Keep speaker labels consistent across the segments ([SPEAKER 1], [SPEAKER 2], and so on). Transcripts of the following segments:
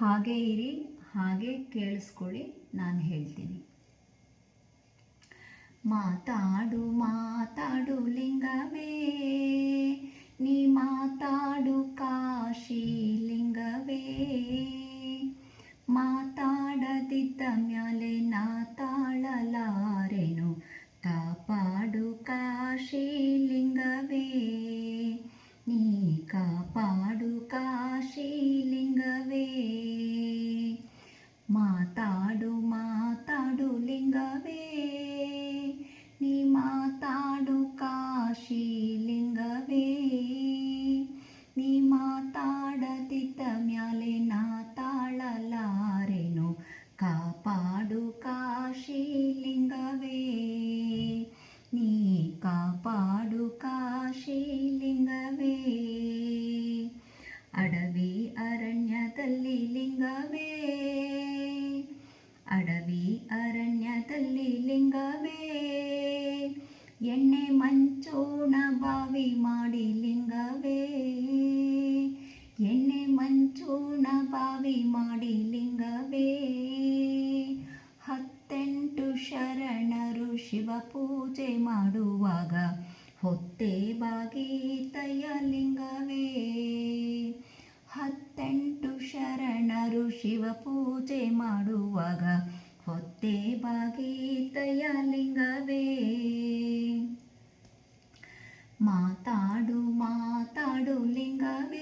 [SPEAKER 1] ಹಾಗೆ ಇರಿ, ಹಾಗೆ ಕೇಳಿಸ್ಕೊಳ್ಳಿ, ನಾನು ಹೇಳ್ತೀನಿ. ಮಾತಾಡು ಮಾತಾಡು ಲಿಂಗವೇ, ನೀ ಮಾತಾಡು ಕಾಶಿ ಲಿಂಗವೇ. ಮಾತಾಡದಿದ್ದ ಮ್ಯಾಲೆ ನಾ ತಾಳಲಾರೆನು ಕಾಪಾಡು ಕಾಶಿ ಲಿಂಗವೇ? ಅಡವಿ ಅರಣ್ಯದಲ್ಲಿ ಲಿಂಗವೇ? ಎಣ್ಣೆ ಮಂಚೋಣ ಬಾವಿ ಮಾಡಿ ಲಿಂಗವೇ? ಎಣ್ಣೆ ಮಂಚೋಣ ಬಾವಿ ಮಾಡಿ ಲಿಂಗವೇ? ಹತ್ತೆಂಟು ಶರಣರು ಶಿವ ಪೂಜೆ ಮಾಡುವಾಗ ಹೊತ್ತೆ ಬಾಗೀತಯ ಲಿಂಗವೇ ಹತ್ತೆಂಟು ಶಿವ ಪೂಜೆ ಮಾಡುವಾಗ ಹೊತ್ತೆ ಬಾಗೀತಯ ಲಿಂಗವೇ. ಮಾತಾಡು ಮಾತಾಡು ಲಿಂಗವೇ.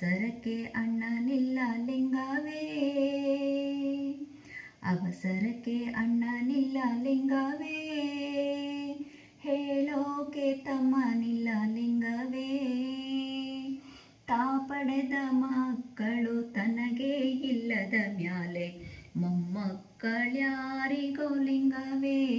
[SPEAKER 1] ಅವಸರಕ್ಕೆ ಅಣ್ಣನಿಲ್ಲ ಲಿಂಗವೇ. ಅವಸರಕ್ಕೆ ಅಣ್ಣನಿಲ್ಲ ಲಿಂಗವೇ. ಹೇಳೋಕೆ ತಮ್ಮನಿಲ್ಲ ಲಿಂಗವೇ. ತಾ ಪಡೆದ ಮಕ್ಕಳು ತನಗೆ ಇಲ್ಲದ ಮ್ಯಾಲೆ ಮೊಮ್ಮಕ್ಕಳ್ಯಾರಿಗೋ ಲಿಂಗವೇ.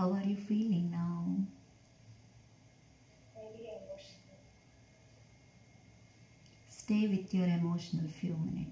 [SPEAKER 1] How are you feeling now? Stay with your emotional few minutes.